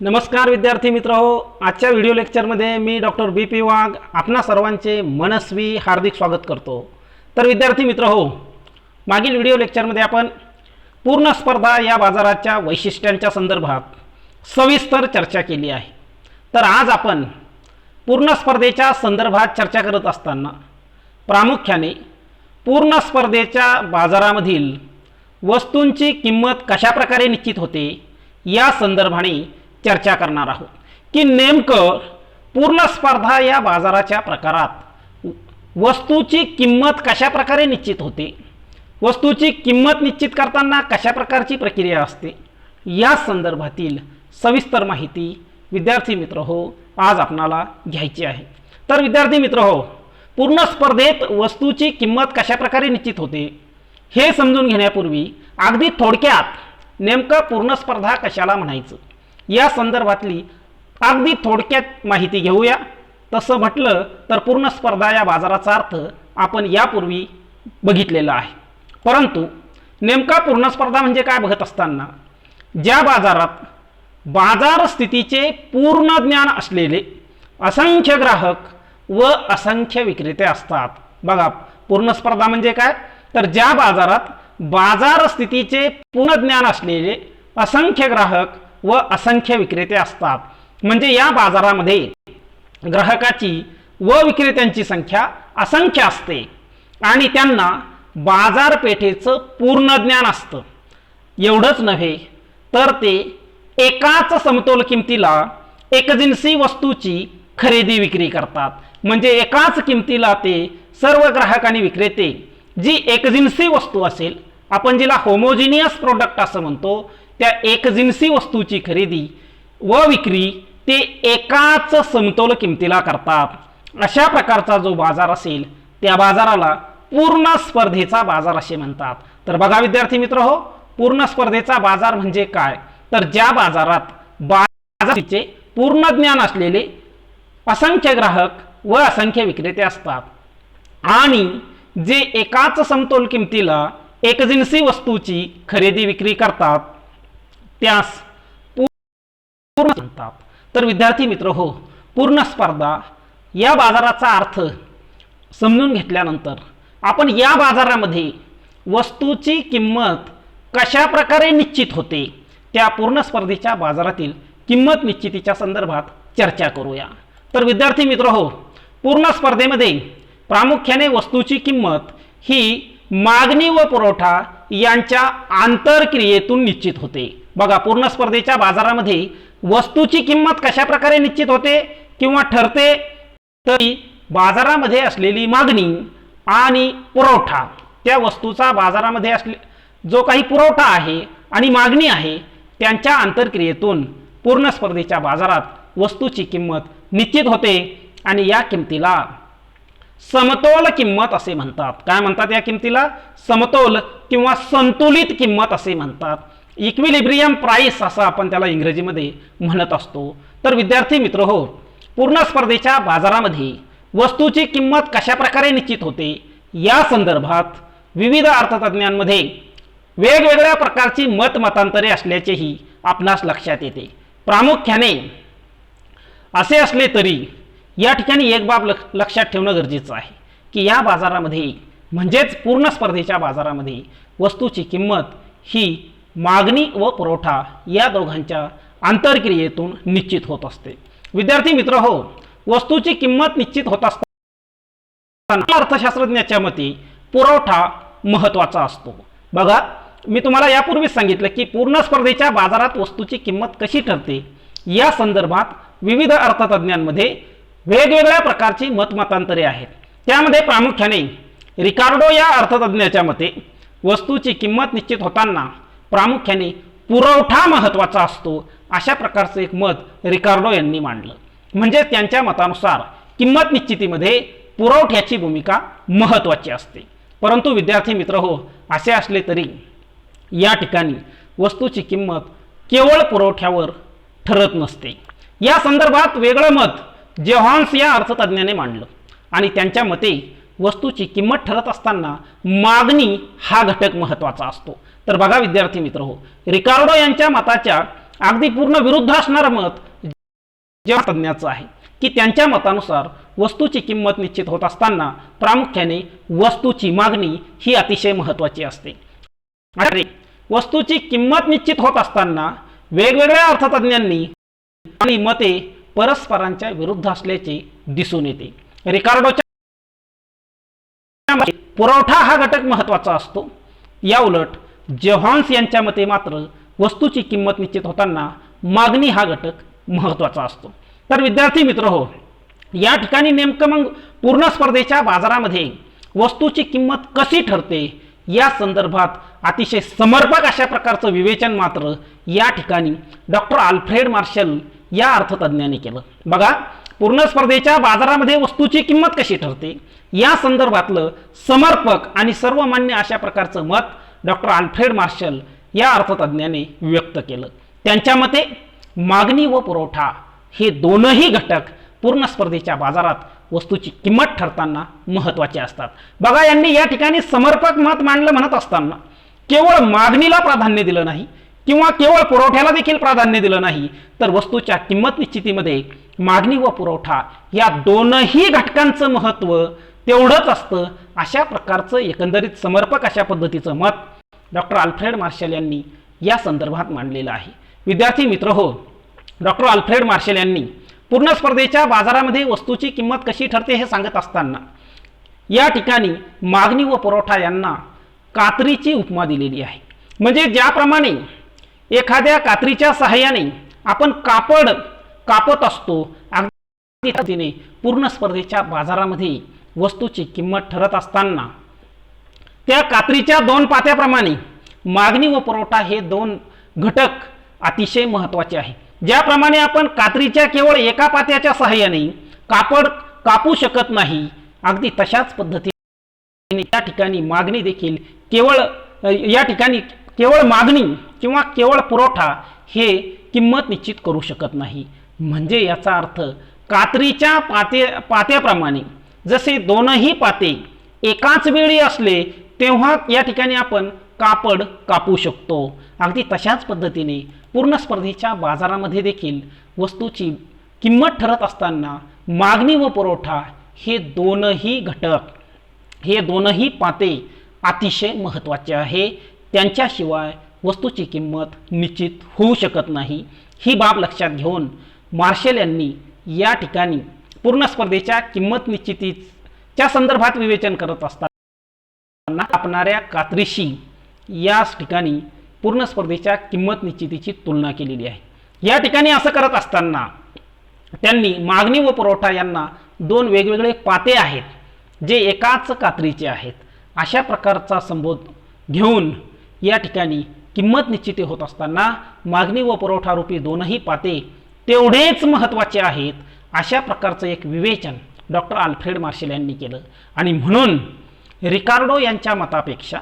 नमस्कार विद्यार्थी मित्र हो आजच्या व्हिडिओ लेक्चरमध्ये मी डॉक्टर बी पी वाघ आपणा सर्वांचे मनस्वी हार्दिक स्वागत करतो. तर विद्यार्थी मित्र हो मागील व्हिडिओ लेक्चरमध्ये आपण पूर्ण स्पर्धा या बाजाराच्या वैशिष्ट्यांच्या संदर्भात सविस्तर चर्चा केली आहे. तर आज आपण पूर्ण स्पर्धेच्या संदर्भात चर्चा करत असताना प्रामुख्याने पूर्ण स्पर्धेच्या बाजारामधील वस्तूंची किंमत कशाप्रकारे निश्चित होते या संदर्भाने चर्चा करणार आहोत. की नेमकं पूर्ण स्पर्धा या बाजाराच्या प्रकारात वस्तूची किंमत कशा प्रकारे निश्चित होते? वस्तूची किंमत निश्चित करताना कशा प्रकारची प्रक्रिया असते? या संदर्भातील सविस्तर माहिती विद्यार्थी मित्र हो आज आपणाला घ्यायची आहे. तर विद्यार्थी मित्र हो पूर्ण स्पर्धेत वस्तूची किंमत कशा प्रकारे निश्चित होते? हे समजून घेण्यापूर्वी अगदी थोडक्यात नेमकं पूर्ण स्पर्धा कशाला म्हणायचं? या संदर्भातली अगदी थोडक्यात माहिती घेऊया. तसं म्हटलं तर पूर्ण स्पर्धा या बाजाराचा अर्थ आपण यापूर्वी बघितलेला आहे. परंतु नेमका पूर्ण स्पर्धा म्हणजे काय बघत असताना ज्या बाजारात बाजार स्थितीचे पूर्ण ज्ञान असलेले असंख्य ग्राहक व असंख्य विक्रेते असतात. बघा पूर्ण स्पर्धा म्हणजे काय? तर ज्या बाजारात बाजार स्थितीचे पूर्ण ज्ञान असलेले असंख्य ग्राहक व असंख्य विक्रेते असतात. म्हणजे या बाजारामध्ये ग्राहकाची व विक्रेत्यांची संख्या असंख्य असते. आणि त्यांना बाजारपेठेचं पूर्ण ज्ञान असतं. एवढंच नव्हे तर ते एकाच समतोल किमतीला एकजिन्सी वस्तूची खरेदी विक्री करतात. म्हणजे एकाच किमतीला ते सर्व ग्राहक आणि विक्रेते जी एकजिन्सी वस्तू असेल आपण जिला होमोजिनियस प्रोडक्ट असं म्हणतो त्या एकजिन्सी वस्तूची खरेदी व विक्री ते एकाच समतोल किमतीला करतात. अशा प्रकारचा जो बाजार असेल त्या बाजाराला पूर्ण स्पर्धेचा बाजार असे म्हणतात. तर बघा विद्यार्थी मित्र हो पूर्ण स्पर्धेचा बाजार म्हणजे काय? तर ज्या बाजारात बाजाराचे पूर्ण ज्ञान असलेले असंख्य ग्राहक व असंख्य विक्रेते असतात. आणि जे एकाच समतोल किमतीला एकजिन्सी वस्तूची खरेदी विक्री करतात त्यास पूर्ण म्हणतात तर विद्यार्थी मित्र हो पूर्ण स्पर्धा या बाजाराचा अर्थ समजून घेतल्यानंतर आपण या बाजारामध्ये वस्तूची किंमत कशा प्रकारे निश्चित होते त्या पूर्ण स्पर्धेच्या बाजारातील किंमत निश्चितीच्या संदर्भात चर्चा करूया. तर विद्यार्थी मित्र हो पूर्ण स्पर्धेमध्ये प्रामुख्याने वस्तूची किंमत ही मागणी व पुरवठा यांच्या आंतरक्रियेतून निश्चित होते. बघा पूर्ण स्पर्धेच्या बाजारामध्ये वस्तूची किंमत कशा प्रकारे निश्चित होते किंवा ठरते तरी बाजारामध्ये असलेली मागणी आणि पुरवठा त्या वस्तूचा बाजारामध्ये असले जो काही पुरवठा आहे आणि मागणी आहे त्यांच्या आंतरक्रियेतून पूर्ण स्पर्धेच्या बाजारात वस्तूची किंमत निश्चित होते आणि या किमतीला समतोल किंमत असे म्हणतात. काय म्हणतात या किमतीला? समतोल किंवा संतुलित किंमत असे म्हणतात. इक्विलिब्रियम प्राईस असं आपण त्याला इंग्रजीमध्ये म्हणत असतो. तर विद्यार्थी मित्र हो पूर्ण स्पर्धेच्या बाजारामध्ये वस्तूची किंमत कशा प्रकारे निश्चित होते? या संदर्भात विविध अर्थतज्ञांमध्ये वेगवेगळ्या प्रकारची मत मतांतरे असल्याचेही आपणास लक्षात येते. प्रामुख्याने असे असले तरी या ठिकाणी एक बाब लक लक्षात ठेवणं गरजेचं आहे की या बाजारामध्ये म्हणजेच पूर्ण स्पर्धेच्या बाजारामध्ये वस्तूची किंमत ही मागणी व पुरवठा या दोघांच्या आंतरक्रियेतून निश्चित होत असते. विद्यार्थी मित्र हो वस्तूची किंमत निश्चित होत असताना अर्थशास्त्रज्ञाच्या मते पुरवठा महत्त्वाचा असतो. बघा मी तुम्हाला यापूर्वीच सांगितलं की पूर्ण स्पर्धेच्या बाजारात वस्तूची किंमत कशी ठरते? या संदर्भात विविध अर्थतज्ञांमध्ये वेगवेगळ्या प्रकारची मतमतांतरे आहेत. त्यामध्ये प्रामुख्याने रिकार्डो या अर्थतज्ञाच्या मते वस्तूची किंमत निश्चित होताना प्रामुख्याने पुरवठा महत्त्वाचा असतो. अशा प्रकारचं एक मत रिकार्डो यांनी मांडलं. म्हणजे त्यांच्या मतानुसार किंमत निश्चितीमध्ये पुरवठ्याची भूमिका महत्त्वाची असते. परंतु विद्यार्थी मित्र हो असे असले तरी या ठिकाणी वस्तूची किंमत केवळ पुरवठ्यावर ठरत नसते. या संदर्भात वेगळं मत जेव्हान्स या अर्थतज्ञाने मांडलं आणि त्यांच्या मते वस्तूची किंमत ठरत असताना मागणी हा घटक महत्त्वाचा असतो. तर बघा विद्यार्थी मित्र हो रिकार्डो यांच्या मताच्या अगदी पूर्ण विरुद्ध असणारं मत जेव्हा तज्ज्ञाचं आहे की त्यांच्या मतानुसार वस्तूची किंमत निश्चित होत असताना प्रामुख्याने वस्तूची मागणी ही अतिशय महत्त्वाची असते. अरे वस्तूची किंमत निश्चित होत असताना वेगवेगळ्या अर्थतज्ञांनी आणि मते परस्परांच्या विरुद्ध असल्याचे दिसून येते. रिकार्डोच्या पुरवठा हा घटक महत्त्वाचा असतो. या उलट जेव्हान्स यांच्या मते मात्र वस्तूची किंमत निश्चित होताना मागणी हा घटक महत्त्वाचा असतो. तर विद्यार्थी मित्र हो या ठिकाणी नेमकं मग पूर्ण स्पर्धेच्या बाजारामध्ये वस्तूची किंमत कशी ठरते या संदर्भात अतिशय समर्पक अशा प्रकारचं विवेचन मात्र या ठिकाणी डॉक्टर आल्फ्रेड मार्शल या अर्थतज्ञाने केलं. बघा पूर्ण स्पर्धेच्या बाजारामध्ये वस्तूची किंमत कशी ठरते या संदर्भातलं समर्पक आणि सर्वमान्य अशा प्रकारचं मत डॉक्टर आल्फ्रेड मार्शल या अर्थतज्ज्ञाने व्यक्त केलं. त्यांच्या मते मागणी व पुरवठा हे दोनही घटक पूर्ण स्पर्धेच्या बाजारात वस्तूची किंमत ठरताना महत्त्वाचे असतात. बघा यांनी या ठिकाणी समर्पक मत मांडलं म्हणत असताना केवळ मागणीला प्राधान्य दिलं नाही किंवा केवळ पुरवठ्याला देखील प्राधान्य दिलं नाही तर वस्तूच्या किंमत निश्चितीमध्ये मागणी व पुरवठा या दोनही घटकांचं महत्त्व तेवढंच असतं. अशा प्रकारचं एकंदरीत समर्पक अशा पद्धतीचं मत डॉक्टर आल्फ्रेड मार्शल यांनी या संदर्भात मांडलेलं आहे. विद्यार्थी मित्र हो डॉक्टर आल्फ्रेड मार्शल यांनी पूर्ण स्पर्धेच्या बाजारामध्ये वस्तूची किंमत कशी ठरते हे सांगत असताना या ठिकाणी मागणी व पुरवठा यांना कात्रीची उपमा दिलेली आहे. म्हणजे ज्याप्रमाणे एखाद्या कात्रीच्या सहाय्याने आपण कापड कापत असतो अगदी पद्धतीने पूर्ण स्पर्धेच्या बाजारामध्ये वस्तूची किंमत ठरत असताना त्या कात्रीच्या दोन पात्याप्रमाणे मागणी व पुरवठा हे दोन घटक अतिशय महत्त्वाचे आहे. ज्याप्रमाणे आपण कात्रीच्या केवळ एका पात्याच्या सहाय्याने कापड कापू शकत नाही अगदी तशाच पद्धतीने या ठिकाणी मागणी देखील केवळ या ठिकाणी केवळ मागणी किंवा केवळ पुरवठा हे किंमत निश्चित करू शकत नाही. म्हणजे याचा अर्थ कात्रीच्या पाते पात्याप्रमाणे जसे दोनही पाते एकाच वेळी असले तेव्हा या ठिकाणी आपण कापड कापू शकतो. अगदी तशाच पद्धतीने पूर्ण स्पर्धेच्या बाजारामध्ये देखील वस्तूची किंमत ठरत असताना मागणी व पुरवठा हे दोनही घटक हे दोनही पाते अतिशय महत्त्वाचे आहे. त्यांच्याशिवाय वस्तूची किंमत निश्चित होऊ शकत नाही. ही बाब लक्षात घेऊन मार्शल यांनी या ठिकाणी पूर्ण स्पर्धेच्या किंमत निश्चितीच्या संदर्भात विवेचन करत असताना आपणाऱ्या कात्रीशी याच ठिकाणी पूर्ण स्पर्धेच्या किंमत निश्चितीची तुलना केलेली आहे. या ठिकाणी असं करत असताना त्यांनी मागणी व पुरवठा यांना दोन वेगवेगळे पाते आहेत जे एकाच कात्रीचे आहेत. अशा प्रकारचा संबोध घेऊन या ठिकाणी किंमत निश्चिती होत असताना मागणी व पुरवठारूपी दोनही पाते तेवढेच महत्त्वाचे आहेत अशा प्रकारचं एक विवेचन डॉक्टर आल्फ्रेड मार्शल यांनी केलं. आणि म्हणून रिकार्डो यांच्या मतापेक्षा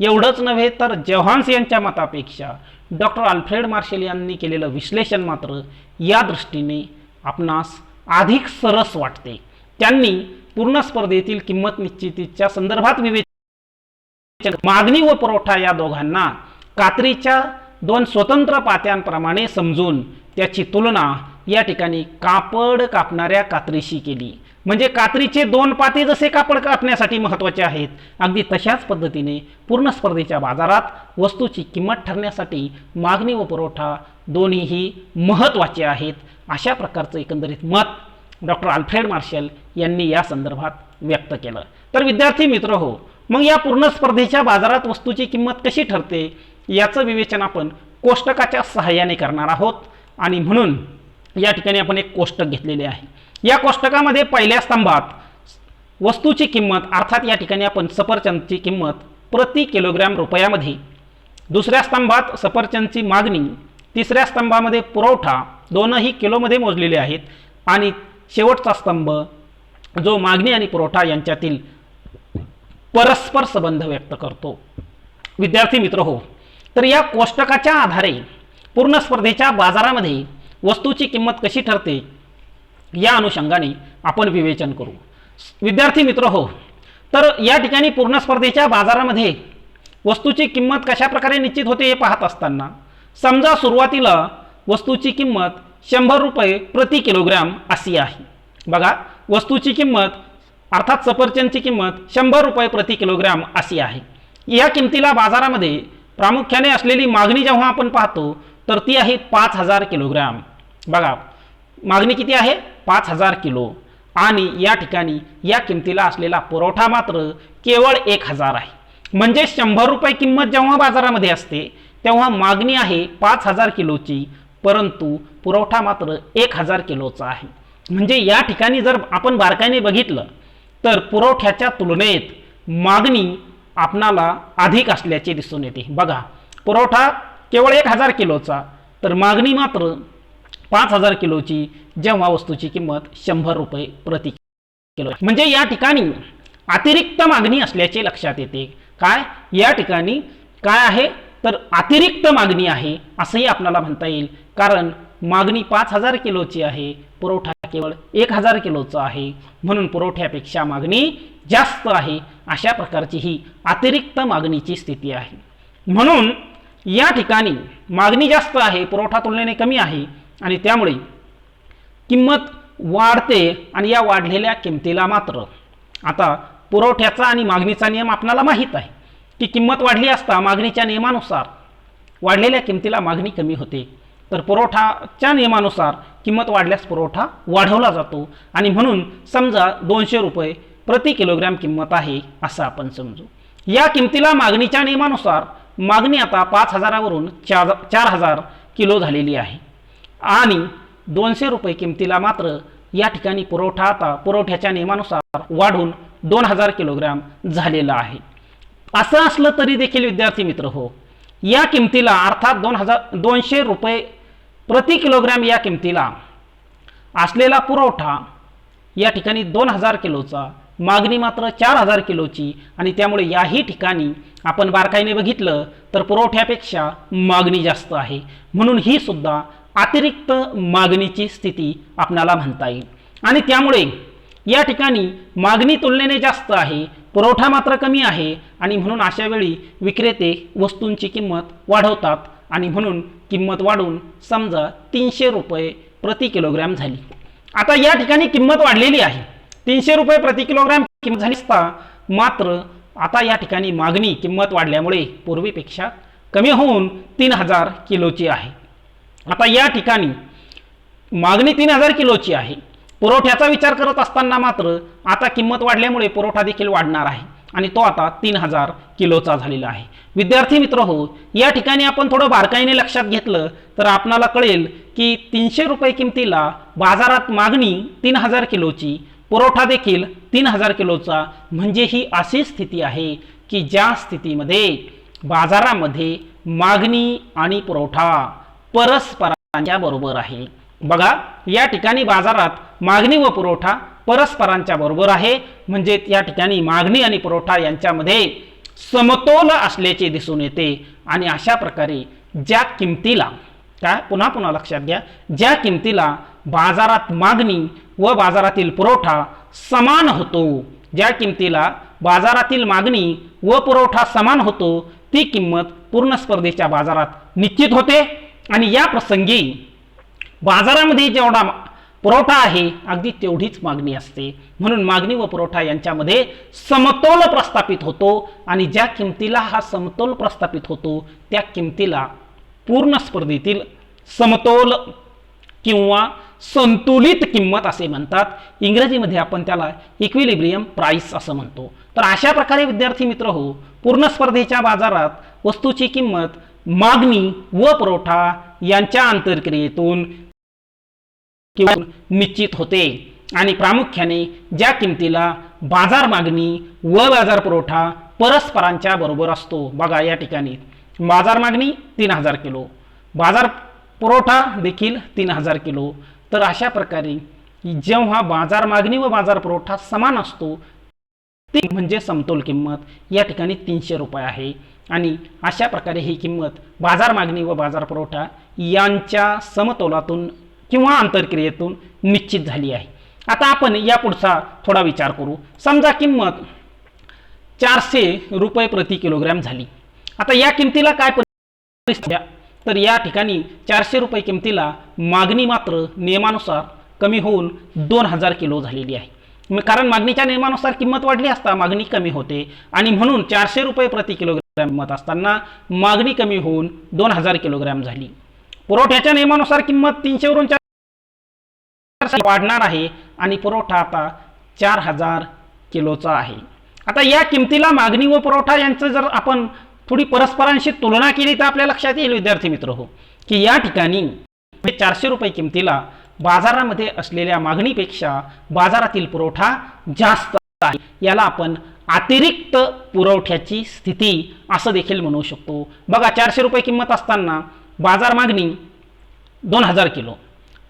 एवढंच नव्हे तर जेव्हान्स यांच्या मतापेक्षा डॉक्टर आल्फ्रेड मार्शल यांनी केलेलं विश्लेषण मात्र या दृष्टीने आपणास अधिक सरस वाटते. त्यांनी पूर्ण स्पर्धेतील किंमत निश्चितीच्या संदर्भात विवेचन मागणी व पुरवठा या दोघांना कात्रीच्या दोन स्वतंत्र पात्यांप्रमाणे समजून त्याची तुलना या ठिकाणी कापड कापणाऱ्या कात्रीशी केली. म्हणजे कात्रीचे दोन पाते जसे कापड कापण्यासाठी महत्त्वाचे आहेत अगदी तशाच पद्धतीने पूर्ण स्पर्धेच्या बाजारात वस्तूची किंमत ठरण्यासाठी मागणी व पुरवठा दोन्हीही महत्त्वाचे आहेत अशा प्रकारचं एकंदरीत मत डॉक्टर आल्फ्रेड मार्शल यांनी या संदर्भात व्यक्त केलं. तर विद्यार्थी मित्र हो मग या पूर्ण स्पर्धेच्या बाजारात वस्तूची किंमत कशी ठरते याचं विवेचन आपण कोष्टकाच्या सहाय्याने करणार आहोत. आणि म्हणून या ठिकाणी आपण एक कोष्टक घेतलेले आहे. या कोष्टकामध्ये पहिल्या स्तंभात वस्तूची किंमत अर्थात या ठिकाणी आपण सफरचंदची किंमत प्रति किलोग्रॅम रुपयामध्ये. दुसऱ्या स्तंभात सफरचंदची मागणी तिसऱ्या स्तंभामध्ये पुरवठा दोनही किलोमध्ये मोजलेले आहेत. आणि शेवटचा स्तंभ जो मागणी आणि पुरवठा यांच्यातील परस्पर संबंध व्यक्त करतो. विद्यार्थी मित्र हो तर या कोष्टकाच्या आधारे पूर्ण स्पर्धेच्या बाजारामध्ये वस्तूची किंमत कशी ठरते? या अनुषंगाने आपण विवेचन करू. विद्यार्थी मित्र हो तर या ठिकाणी पूर्ण स्पर्धेच्या बाजारामध्ये वस्तूची किंमत कशाप्रकारे निश्चित होते हे पाहत असताना समजा सुरुवातीला वस्तूची किंमत शंभर रुपये प्रति किलोग्रॅम अशी आहे. बघा वस्तूची किंमत अर्थात सफरचंदची किंमत शंभर रुपये प्रति किलोग्रॅम अशी आहे. या किमतीला बाजारामध्ये प्रामुख्याने असलेली मागणी जेव्हा आपण पाहतो तर ती आहे पाच हजार किलोग्रॅम. बघा मागणी किती आहे? पाच हजार किलो. आणि या ठिकाणी या किमतीला असलेला पुरवठा मात्र केवळ एक हजार आहे. म्हणजे शंभर रुपये किंमत जेव्हा बाजारामध्ये असते तेव्हा मागणी आहे पाच हजार किलोची परंतु पुरवठा मात्र एक हजार किलोचा आहे. म्हणजे या ठिकाणी जर आपण बारकाईने बघितलं तर पुरवठ्याच्या तुलनेत मागणी आपणाला अधिक असल्याचे दिसून येते. बघा पुरवठा केवळ एक हजार किलोचा तर मागणी मात्र पाच हजार किलोची जेव्हा वस्तूची किंमत शंभर रुपये प्रति किलो म्हणजे या ठिकाणी अतिरिक्त मागणी असल्याचे लक्षात येते. काय? या ठिकाणी काय आहे? तर अतिरिक्त मागणी आहे असंही आपल्याला म्हणता येईल. कारण मागणी पाच हजार किलोची आहे पुरवठा केवळ एक हजार किलोचा आहे. म्हणून पुरवठ्यापेक्षा मागणी जास्त आहे अशा प्रकारची ही अतिरिक्त मागणीची स्थिती आहे. म्हणून या ठिकाणी मागणी जास्त आहे पुरवठा तुलनेने कमी आहे. आणि त्यामुळे किंमत वाढते आणि या वाढलेल्या किमतीला मात्र आता पुरवठ्याचा आणि मागणीचा नियम आपणाला माहीत आहे की किंमत वाढली असता मागणीच्या नियमानुसार वाढलेल्या किमतीला मागणी कमी होते. तर पुरवठाच्या नियमानुसार किंमत वाढल्यास पुरवठा वाढवला जातो आणि म्हणून समजा दोनशे रुपये प्रति किलोग्रॅम किंमत आहे असं आपण समजू. या किमतीला मागणीच्या नियमानुसार मागणी आता पाच हजारावरून चार चार हजार किलो झालेली आहे. आणि दोनशे रुपये किमतीला मात्र या ठिकाणी पुरवठा आता पुरवठ्याच्या नियमानुसार वाढून दोन हजार किलोग्रॅम झालेला आहे. असं असलं तरी देखील विद्यार्थी मित्र हो या किमतीला अर्थात दोन हजार दोनशे रुपये प्रति किलोग्रॅम या किमतीला असलेला पुरवठा या ठिकाणी दोन हजार किलोचा मागणी मात्र चार हजार किलोची आणि त्यामुळे याही ठिकाणी आपण बारकाईने बघितलं तर पुरवठ्यापेक्षा मागणी जास्त आहे. म्हणून ही सुद्धा अतिरिक्त मागणीची स्थिती आपणाला म्हणता येईल. आणि त्यामुळे या ठिकाणी मागणी तुलनेने जास्त आहे पुरवठा मात्र कमी आहे आणि म्हणून अशा वेळी विक्रेते वस्तूंची किंमत वाढवतात आणि म्हणून किंमत वाढून समजा तीनशे रुपये प्रति किलोग्रॅम झाली. आता या ठिकाणी किंमत वाढलेली आहे. तीनशे रुपये प्रति किलोग्रॅम किंमत झाली असता मात्र आता या ठिकाणी मागणी किंमत वाढल्यामुळे पूर्वीपेक्षा कमी होऊन तीन हजार किलोची आहे. आता या ठिकाणी मागणी तीन हजार किलोची आहे. पुरवठ्याचा विचार करत असताना मात्र आता किंमत वाढल्यामुळे पुरवठा देखील वाढणार आहे आणि तो आता तीन हजार किलोचा झालेला आहे. विद्यार्थी मित्र हो या ठिकाणी आपण थोडं बारकाईने लक्षात घेतलं तर आपणाला कळेल की तीनशे रुपये किमतीला बाजारात मागणी तीन हजार किलोची पुरवठा देखील तीन हजार किलोचा म्हणजे ही अशी स्थिती आहे की ज्या स्थितीमध्ये बाजारामध्ये मागणी आणि पुरवठा परस्परांच्या बरोबर आहे. बघा या ठिकाणी बाजारात मागणी व पुरवठा परस्परांच्या बरोबर आहे. म्हणजे या ठिकाणी मागणी आणि पुरवठा यांच्यामध्ये समतोल असल्याचे दिसून येते. आणि अशा प्रकारे ज्या किमतीला काय? पुन्हा पुन्हा लक्षात घ्या. ज्या किमतीला बाजारात मागणी व बाजारातील पुरवठा समान होतो ज्या किमतीला बाजारातील मागणी व पुरवठा समान होतो ती किंमत पूर्ण स्पर्धेच्या बाजारात निश्चित होते. आणि या प्रसंगी बाजारामध्ये जेवढा पुरवठा आहे अगदी तेवढीच मागणी असते. म्हणून मागणी व पुरवठा यांच्यामध्ये समतोल प्रस्थापित होतो आणि ज्या किमतीला हा समतोल प्रस्थापित होतो त्या किमतीला पूर्ण स्पर्धेतील समतोल किंवा संतुलित किंमत असे म्हणतात. इंग्रजीमध्ये आपण त्याला इक्विलिब्रियम प्राईस असं म्हणतो. तर अशा प्रकारे विद्यार्थी मित्र हो पूर्ण स्पर्धेच्या बाजारात वस्तूची किंमत मागणी व पुरवठा यांच्या आंतरक्रियेतून किंवा निश्चित होते. आणि प्रामुख्याने ज्या किमतीला बाजार मागणी व बाजार पुरवठा परस्परांच्या बरोबर असतो. बघा या ठिकाणी. बाजार मागणी तीन हजार किलो. बाजार पुरवठा देखील तीन हजार किलो. तर अशा प्रकारे जेव्हा बाजार मागणी व बाजार पुरवठा समान असतो ती म्हणजे समतोल किंमत. या ठिकाणी तीनशे रुपये आहे. आणि अशा प्रकारे ही किंमत बाजार मागणी व बाजार पुरवठा यांच्या समतोलातून किंवा आंतरक्रियेतून निश्चित झाली आहे. आता आपण या पुढचा थोडा विचार करू. समजा किंमत चारशे रुपये प्रति किलोग्रॅम झाली. आता या किमतीला काय परिस्थिती तर या ठिकाणी चारशे रुपये किमतीला मागणी मात्र नियमानुसार कमी होऊन दोन हजार किलो झालेली आहे. कारण मागणीच्या नियमानुसार किंमत वाढली असता मागणी कमी होते. आणि म्हणून चारशे रुपये प्रति किलोग्रॅम किंमत असताना मागणी कमी होऊन दोन हजार किलोग्रॅम झाली. पुरवठ्याच्या नियमानुसार किंमत तीनशेवरून चारशे वाढणार आहे आणि पुरवठा आता चार हजार किलोचा आहे. आता या किमतीला मागणी व पुरवठा यांचं जर आपण थोडी परस्परांशी तुलना केली तर आपल्या लक्षात येईल विद्यार्थी मित्र हो की या ठिकाणी चारशे रुपये किमतीला बाजारामध्ये असलेल्या मागणीपेक्षा बाजारातील पुरवठा जास्त आहे. याला आपण अतिरिक्त पुरवठ्याची स्थिती असं देखील म्हणू शकतो. बघा चारशे रुपये किंमत असताना बाजार मागणी दोन हजार किलो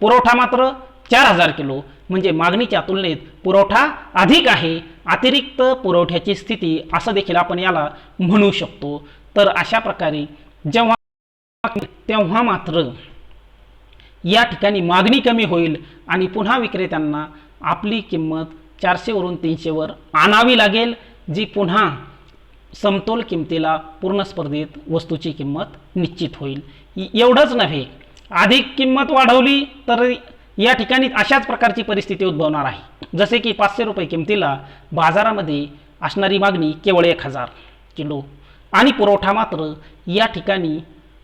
पुरवठा मात्र चार हजार किलो. म्हणजे मागणीच्या तुलनेत पुरवठा अधिक आहे अतिरिक्त पुरवठ्याची स्थिती असं देखील आपण याला म्हणू शकतो. तर अशा प्रकारे जेव्हा तेव्हा मात्र या ठिकाणी मागणी कमी होईल आणि पुन्हा विक्रेत्यांना आपली किंमत चारशेवरून तीनशेवर आणावी लागेल जी पुन्हा समतोल किमतीला पूर्ण स्पर्धेत वस्तूची किंमत निश्चित होईल. एवढंच नव्हे अधिक किंमत वाढवली तर या ठिकाणी अशाच प्रकारची परिस्थिती उद्भवणार आहे. जसे की पाचशे रुपये किमतीला बाजारामध्ये असणारी मागणी केवळ एक हजार किलो आणि पुरवठा मात्र या ठिकाणी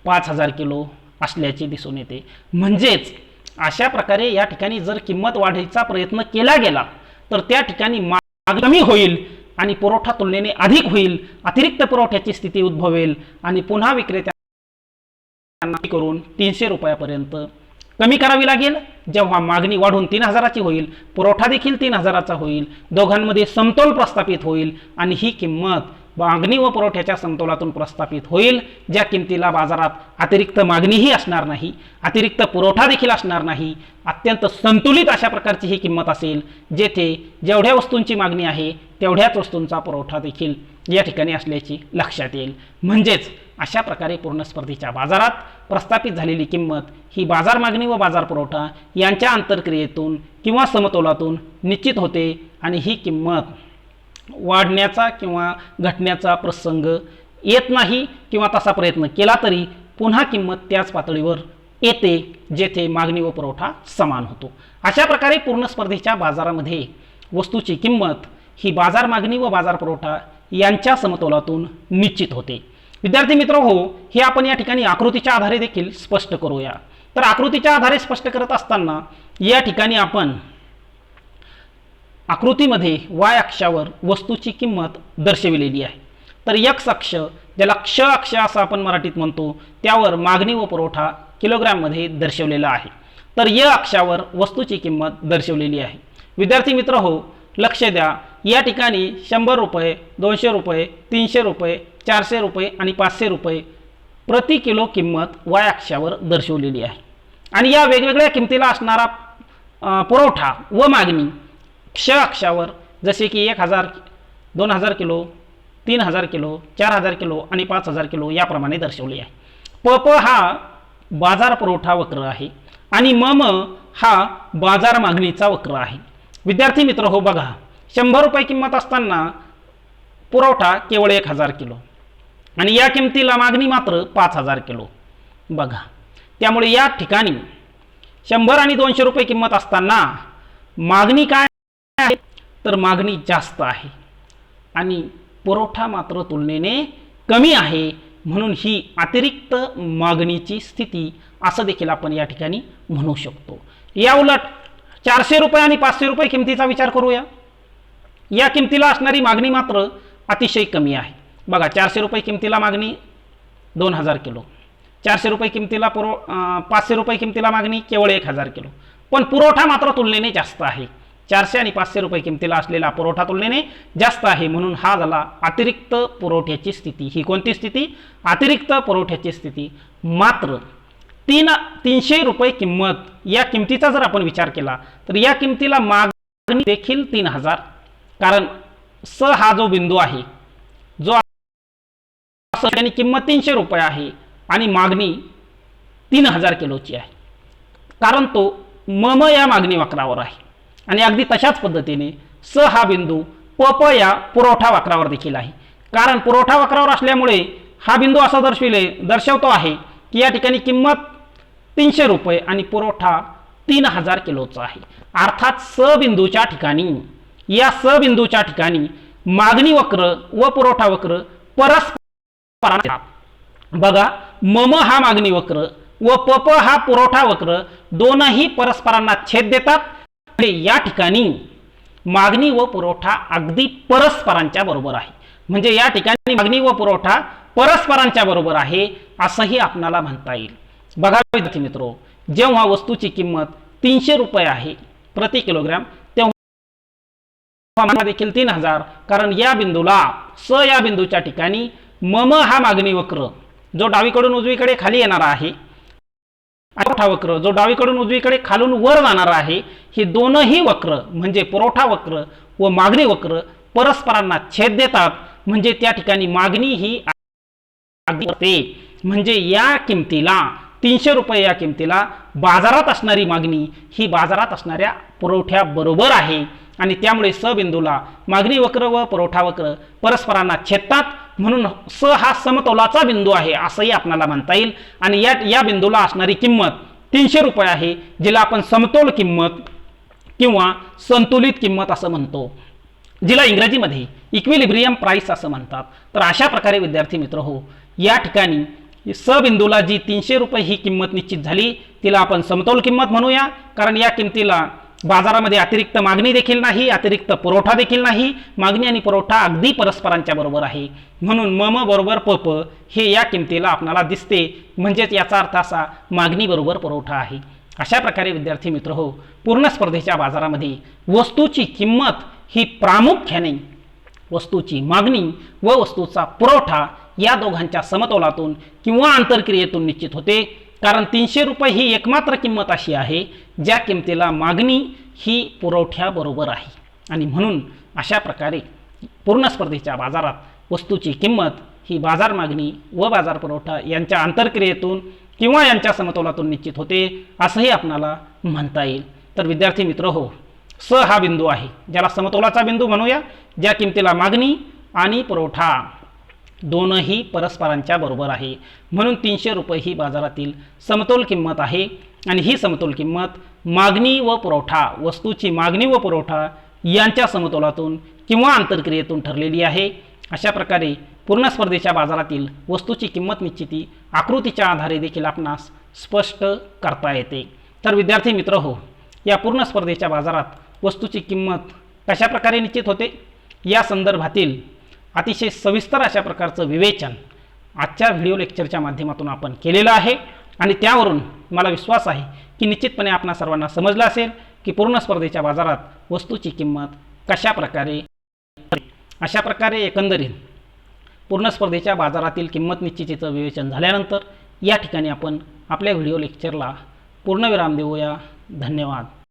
पाच हजार किलो असल्याचे दिसून येते. म्हणजेच अशा प्रकारे या ठिकाणी जर किंमत वाढीचा प्रयत्न केला गेला तर त्या ठिकाणी माग कमी होईल आणि पुरवठा तुलनेने अधिक होईल अतिरिक्त पुरवठ्याची स्थिती उद्भवेल आणि पुन्हा विक्रेत्यांना करून तीनशे रुपयापर्यंत कमी करावी लागेल. जेव्हा मागणी वाढून तीन हजाराची होईल पुरवठा देखील तीन हजाराचा होईल. दोघांमध्ये समतोल प्रस्थापित होईल आणि ही किंमत मागणी व पुरवठ्याच्या समतोलातून प्रस्थापित होईल. ज्या किमतीला बाजारात अतिरिक्त मागणीही असणार नाही अतिरिक्त पुरवठा देखील असणार नाही अत्यंत संतुलित अशा प्रकारची ही किंमत असेल जेथे जेवढ्या वस्तूंची मागणी आहे तेवढ्याच वस्तूंचा पुरवठा देखील या ठिकाणी असल्याची लक्षात येईल. म्हणजेच अशा प्रकारे पूर्ण स्पर्धेच्या बाजारात प्रस्थापित झालेली किंमत ही बाजार मागणी व बाजार पुरवठा यांच्या आंतरक्रियेतून किंवा समतोलातून निश्चित होते आणि ही किंमत वाढण्याचा किंवा घटण्याचा प्रसंग येत नाही किंवा तसा प्रयत्न केला तरी पुन्हा किंमत त्याच पातळीवर येते जेथे मागणी व पुरवठा समान होतो. अशा प्रकारे पूर्ण स्पर्धेच्या बाजारामध्ये वस्तूची किंमत ही बाजार मागणी व बाजार पुरवठा यांच्या समतोलातून निश्चित होते. विद्यार्थी मित्र हो हे आपण या ठिकाणी आकृतीच्या आधारे देखील स्पष्ट करूया. तर आकृतीच्या आधारे स्पष्ट करत असताना या ठिकाणी आपण आकृतीमध्ये वाय अक्षावर वस्तूची किंमत दर्शविलेली आहे. तर यक्स अक्ष ज्याला क्ष अक्ष असं आपण मराठीत म्हणतो त्यावर मागणी व पुरवठा किलोग्रॅममध्ये दर्शवलेला आहे. तर य अक्षावर वस्तूची किंमत दर्शवलेली आहे. विद्यार्थी मित्र हो लक्ष द्या. या ठिकाणी शंभर रुपये दोनशे रुपये तीनशे रुपये चारशे रुपये आणि पाचशे रुपये प्रति किलो किंमत वाय अक्षावर दर्शवलेली आहे. आणि या वेगवेगळ्या किमतीला असणारा पुरवठा व मागणी क्ष अक्षावर जसे की एक हजार दोन हजार किलो तीन हजार किलो चार हजार किलो आणि पाच हजार किलो याप्रमाणे दर्शवली आहे. प प हा बाजार पुरवठा वक्र आहे आणि मम हा बाजार मागणीचा वक्र आहे. विद्यार्थी मित्र हो बघा. शंभर रुपये किंमत असताना पुरवठा केवळ एक हजार किलो. आणि या किमतीला मागणी मात्र पाच हजार किलो. बघा. त्यामुळे या ठिकाणी शंभर आणि दोनशे रुपये किंमत असताना मागणी काय आहे? तर मागणी जास्त आहे. आणि पुरवठा मात्र तुलनेने कमी आहे. म्हणून ही अतिरिक्त मागणीची स्थिती असं देखील आपण या ठिकाणी म्हणू शकतो. या उलट चारशे रुपये आणि पाचशे रुपये किमतीचा विचार करूया. या किमतीला असणारी मागणी मात्र अतिशय कमी आहे. बघा चारशे रुपये किमतीला मागणी दोन हजार किलो. चारशे रुपये किमतीला पुरव पाचशे रुपये किमतीला मागणी केवळ एक हजार किलो. पण पुरवठा मात्र तुलनेने जास्त आहे. चारशे आणि पाचशे रुपये किमतीला असलेला पुरवठा तुलनेने जास्त आहे म्हणून हा झाला अतिरिक्त पुरवठ्याची स्थिती. ही कोणती स्थिती? अतिरिक्त पुरवठ्याची स्थिती. मात्र तीन तीनशे रुपये किंमत या किमतीचा जर आपण विचार केला तर या किमतीला मागणी देखील तीन हजार. कारण स हा जो बिंदू आहे जो त्याने किंमत तीनशे रुपये आहे आणि मागणी तीन हजार किलोची आहे. कारण तो मम या मागणी वक्रावर आहे. आणि अगदी तशाच पद्धतीने स हा बिंदू प प या पुरवठा वक्रावर देखील आहे. कारण पुरवठा वक्रावर असल्यामुळे हा बिंदू असा दर्शविले दर्शवतो आहे की या ठिकाणी किंमत तीनशे रुपये आणि पुरवठा तीन हजार किलोचा आहे. अर्थात स बिंदूच्या ठिकाणी या स बिंदूच्या ठिकाणी मागणी वक्र व पुरवठा वक्र परस्पर बघा मम हा मागणी वक्र व पप हा पुरवठा वक्र दोनही परस्परांना छेद देतात. या ठिकाणी मागणी व पुरवठा अगदी परस्परांच्या बरोबर आहे. म्हणजे या ठिकाणी मागणी व पुरवठा परस्परांच्या बरोबर आहे असंही आपणाला म्हणता येईल. बघा विद्यार्थी मित्रो जेव्हा वस्तूची किंमत तीनशे रुपये आहे प्रति किलोग्रॅम तेव्हा देखील तीन हजार कारण या बिंदूला स या बिंदूच्या ठिकाणी मम हा मागणी वक्र जो डावीकडून उजवीकडे खाली येणारा आहे पुरवठा वक्र जो डावीकडून उजवीकडे खालून वर जाणारा आहे हे दोनही वक्र म्हणजे पुरवठा वक्र व मागणी वक्र परस्परांना छेद देतात म्हणजे त्या ठिकाणी मागणी ही होते म्हणजे या किमतीला तीनशे रुपये या किमतीला बाजारात असणारी मागणी ही बाजारात असणाऱ्या पुरवठ्याबरोबर आहे. आणि त्यामुळे स बिंदूला मागणी वक्र व पुरवठा वक्र परस्परांना छेदतात. म्हणून स हा समतोलाचा बिंदू आहे असंही आपल्याला म्हणता येईल. आणि या या बिंदूला असणारी किंमत तीनशे रुपये आहे जिला आपण समतोल किंमत किंवा संतुलित किंमत असं म्हणतो. जिला इंग्रजीमध्ये इक्विलिब्रियम प्राईस असं म्हणतात. तर अशा प्रकारे विद्यार्थी मित्र हो या ठिकाणी स बिंदूला जी तीनशे रुपये ही किंमत निश्चित झाली तिला आपण समतोल किंमत म्हणूया. कारण या किमतीला बाजारामध्ये अतिरिक्त मागणी देखील नाही अतिरिक्त पुरवठा देखील नाही. मागणी आणि पुरवठा अगदी परस्परांच्या बरोबर आहे. म्हणून मम बरोबर पप हे या किमतीला आपणाला दिसते. म्हणजेच याचा अर्थ असा मागणी बरोबर पुरवठा आहे. अशा प्रकारे विद्यार्थी मित्र हो पूर्ण स्पर्धेच्या बाजारामध्ये वस्तूची किंमत ही प्रामुख्याने वस्तूची मागणी व वस्तूचा पुरवठा या दोघांच्या समतोलातून किंवा आंतरक्रियेतून निश्चित होते. कारण तीनशे रुपये ही एकमात्र किंमत अशी आहे ज्या किमतीला मागणी ही पुरवठ्याबरोबर आहे. आणि म्हणून अशा प्रकारे पूर्ण स्पर्धेच्या बाजारात वस्तूची किंमत ही बाजार मागणी व बाजार पुरवठा यांच्या आंतरक्रियेतून किंवा यांच्या समतोलातून निश्चित होते असंही आपणाला म्हणता येईल. तर विद्यार्थी मित्र हो स हा बिंदू आहे ज्याला समतोलाचा बिंदू म्हणूया ज्या किमतीला मागणी आणि पुरवठा दोनही परस्परांच्या बरोबर आहे. म्हणून तीनशे रुपये ही बाजारातील समतोल किंमत आहे. आणि ही समतोल किंमत मागणी व पुरवठा वस्तूची मागणी व पुरवठा यांच्या समतोलातून किंवा आंतरक्रियेतून ठरलेली आहे. अशा प्रकारे पूर्ण स्पर्धेच्या बाजारातील वस्तूची किंमत निश्चिती आकृतीच्या आधारे देखील आपणास स्पष्ट करता येते. तर विद्यार्थी मित्र हो या पूर्ण स्पर्धेच्या बाजारात वस्तूची किंमत कशा प्रकारे निश्चित होते? या संदर्भातील अतिशय सविस्तर अशा प्रकारचं विवेचन आजच्या व्हिडिओ लेक्चरच्या माध्यमातून आपण केलेलं आहे. आणि त्यावरून मला विश्वास आहे की निश्चितपणे आपणा सर्वांना समजलं असेल की पूर्ण स्पर्धेच्या बाजारात वस्तूची किंमत कशा प्रकारे अशा प्रकारे एकंदरीत पूर्ण स्पर्धेच्या बाजारातील किंमत निश्चितीचं विवेचन झाल्यानंतर या ठिकाणी आपण आपल्या व्हिडिओ लेक्चरला पूर्णविराम देऊया. धन्यवाद.